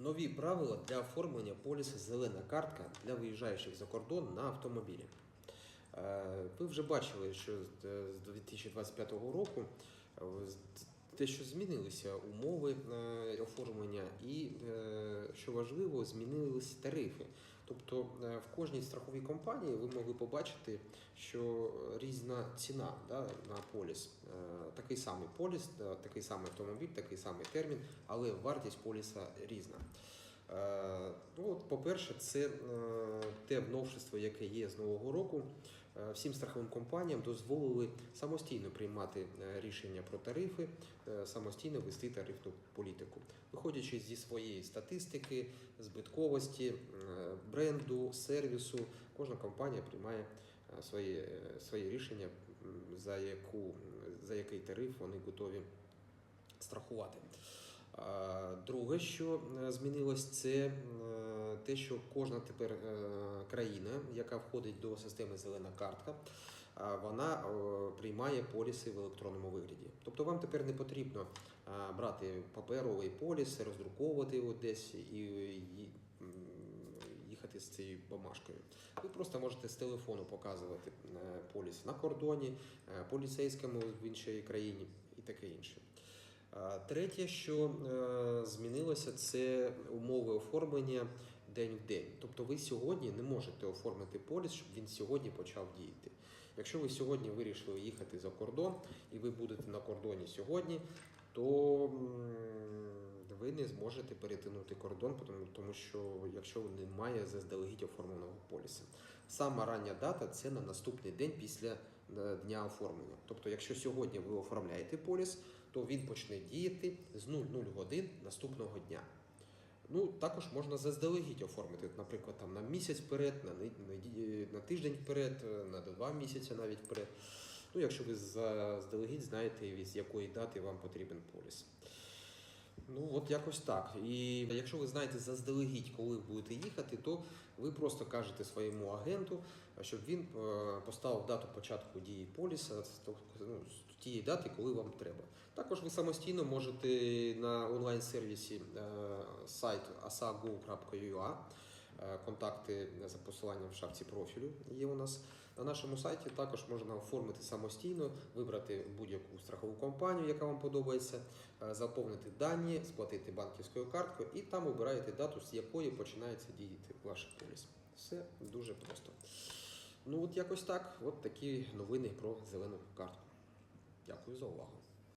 Нові правила для оформлення полісу зелена картка для виїжджаючих за кордон на автомобілі. Е, Ви вже бачили, що з е, з 2025 року е, те, що змінилися умови е, оформлення, і е, що важливо, змінилися тарифи. Тобто е, в кожній страховій компанії ви могли побачити, що різна ціна да, на поліс. Такий самий поліс, такий самий автомобіль, такий самий термін, але вартість поліса різна. Ну, от, по-перше, це те новшество, яке є з нового року. Е, Всім страховим компаніям дозволили самостійно приймати е, рішення про тарифи, е, самостійно вести тарифну політику, виходячи зі своєї статистики, збитковості, бренду, сервісу. Кожна компанія приймає е, свої, рішення, за, яку, за який тариф вони готові страхувати. Друге, що змінилось, це те, що кожна тепер е, країна, яка входить до системи зелена картка, вона е, приймає поліси в електронному вигляді. Тобто вам тепер не потрібно брати паперовий поліс, роздруковувати його десь і, їхати з цією бумажкою. Ви просто можете з телефону показувати е, поліс на кордоні, е, поліцейському в іншій країні і таке інше. Третє, що е, змінилося, це умови оформлення день в день. Тобто ви сьогодні не можете оформити поліс, щоб він сьогодні почав діяти. Якщо ви сьогодні вирішили їхати за кордон і ви будете на кордоні сьогодні, то ви не зможете перетинути кордон, тому- що якщо немає заздалегідь оформленого поліса. Сама рання дата це на наступний день після е, дня оформлення. Тобто, якщо сьогодні ви оформляєте поліс, то він почне діяти з 00 годин наступного дня. Ну, також можна заздалегідь оформити, наприклад, там на місяць вперед, на, на тиждень вперед, е, на два місяці навіть вперед. Ну, якщо ви заздалегідь знаєте, з якої дати вам потрібен поліс. Ну, от якось так. І якщо ви знаєте заздалегідь, коли будете їхати, то ви просто кажете своєму агенту, щоб він е, поставив дату початку дії поліса, ну, з тієї дати, коли вам треба. Також ви самостійно можете на онлайн-сервісі е, сайт asago.ua Контакти за посиланням в шапці профілю є у нас. На нашому сайті також можна оформити самостійно, вибрати будь-яку страхову компанію, яка вам подобається, е, заповнити дані, сплатити банківською карткою і там обираєте дату, з якої починається діяти ваш поліс. Все дуже просто. Ну от якось так. От такі новини про зелену картку. Дякую за увагу.